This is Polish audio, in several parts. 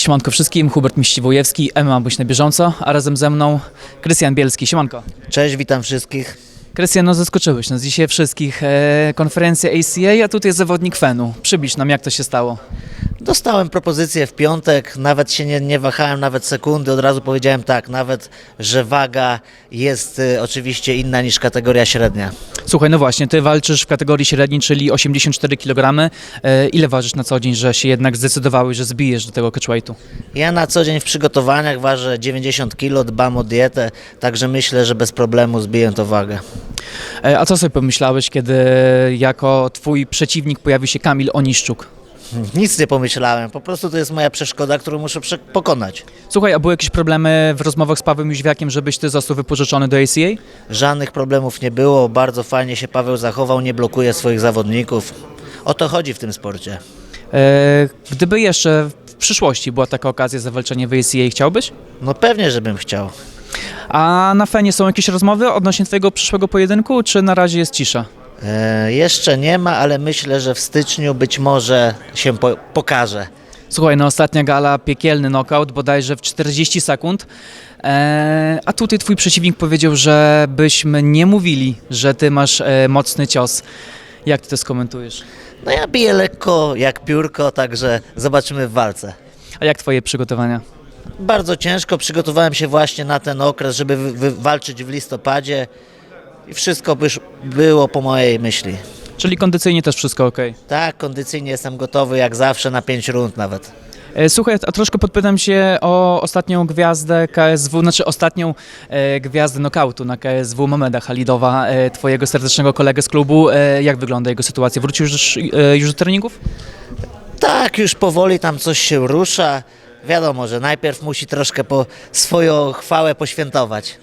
Siemanko wszystkim, Hubert Miściwojewski, MMA Bądź na bieżąco, a razem ze mną Krystian Bielski. Siemanko. Cześć, witam wszystkich. Krystian, no zaskoczyłeś nas dzisiaj wszystkich. E, konferencja ACA, a tutaj zawodnik Fenu. Przybliż nam, jak to się stało. Dostałem propozycję w piątek, nawet się nie, nie wahałem nawet sekundy, od razu powiedziałem tak, nawet, że waga jest y, oczywiście inna niż kategoria średnia. Słuchaj, no właśnie, ty walczysz w kategorii średniej, czyli 84 kg. E, ile ważysz na co dzień, że się jednak zdecydowałeś, że zbijesz do tego catchweightu? Ja na co dzień w przygotowaniach ważę 90 kg, dbam o dietę, także myślę, że bez problemu zbiję to wagę. E, a co sobie pomyślałeś, kiedy jako twój przeciwnik pojawił się Kamil Oniszczuk? Nic nie pomyślałem, po prostu to jest moja przeszkoda, którą muszę pokonać. Słuchaj, a były jakieś problemy w rozmowach z Pawłem Jóźwiakiem, żebyś ty został wypożyczony do ACA? Żadnych problemów nie było, bardzo fajnie się Paweł zachował, nie blokuje swoich zawodników. O to chodzi w tym sporcie. E, Gdyby jeszcze w przyszłości była taka okazja zawalczenia w ACA, chciałbyś? No pewnie, żebym chciał. A na Fenie są jakieś rozmowy odnośnie twojego przyszłego pojedynku, czy na razie jest cisza? E, jeszcze nie ma, ale myślę, że w styczniu być może się po- pokaże. Słuchaj, no ostatnia gala, piekielny knockout, bodajże w 40 sekund. E, a tutaj twój przeciwnik powiedział, żebyśmy nie mówili, że ty masz e, mocny cios. Jak ty to skomentujesz? No ja biję lekko jak piórko, także zobaczymy w walce. A jak twoje przygotowania? Bardzo ciężko, przygotowałem się właśnie na ten okres, żeby wy- wy- walczyć w listopadzie i wszystko byś było po mojej myśli. Czyli kondycyjnie też wszystko ok. Tak, kondycyjnie jestem gotowy jak zawsze na 5 rund nawet. E, Słuchaj, a troszkę podpytam się o ostatnią gwiazdę KSW, znaczy ostatnią e, gwiazdę nokautu na KSW, Mameda Halidowa, e, twojego serdecznego kolegę z klubu. E, jak wygląda jego sytuacja? Wrócił już, e, już do treningów? Tak, już powoli tam coś się rusza. Wiadomo, że najpierw musi troszkę po swoją chwałę poświętować.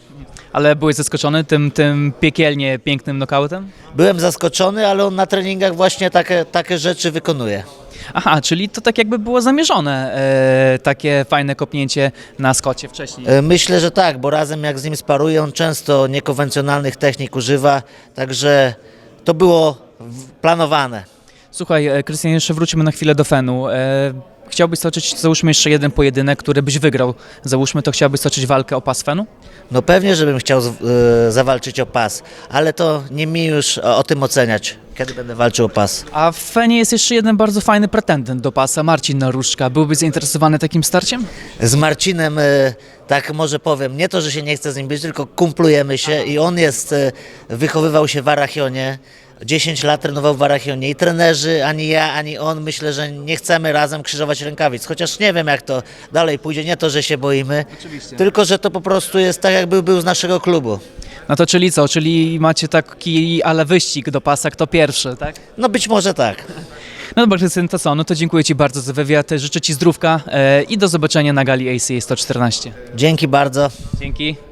Ale byłeś zaskoczony tym, tym piekielnie pięknym nokautem? Byłem zaskoczony, ale on na treningach właśnie takie, takie rzeczy wykonuje. Aha, czyli to tak jakby było zamierzone, e, takie fajne kopnięcie na skocie wcześniej. E, Myślę, że tak, bo razem jak z nim sparuję, on często niekonwencjonalnych technik używa, także to było w- planowane. Słuchaj, e, Krystian, jeszcze wrócimy na chwilę do Fenu. E, chciałbyś stoczyć, załóżmy jeszcze jeden pojedynek, który byś wygrał. Załóżmy, to chciałbyś stoczyć walkę o pas Fenu? No pewnie, żebym chciał z- e, zawalczyć o pas, ale to nie mi już o, o tym oceniać, kiedy będę walczył o pas. A w Fenie jest jeszcze jeden bardzo fajny pretendent do pasa, Marcin Naruszka. Byłbyś zainteresowany takim starciem? Z Marcinem, e, tak może powiem, nie to, że się nie chce z nim być, tylko kumplujemy się i on jest, e, wychowywał się w Arachionie, 10 lat trenował w Arachionie i trenerzy, ani ja, ani on, myślę, że nie chcemy razem krzyżować rękawic, chociaż nie wiem jak to dalej pójdzie, nie to, że się boimy, tylko, że to po prostu jest tak, jakby był z naszego klubu. No to czyli co? Czyli macie taki ale wyścig do pasa, kto pierwszy, tak? No być może tak. No dobra, Krystian, to co? No to dziękuję Ci bardzo za wywiad, życzę Ci zdrówka e, i do zobaczenia na gali ACA 114. Dzięki bardzo. Dzięki.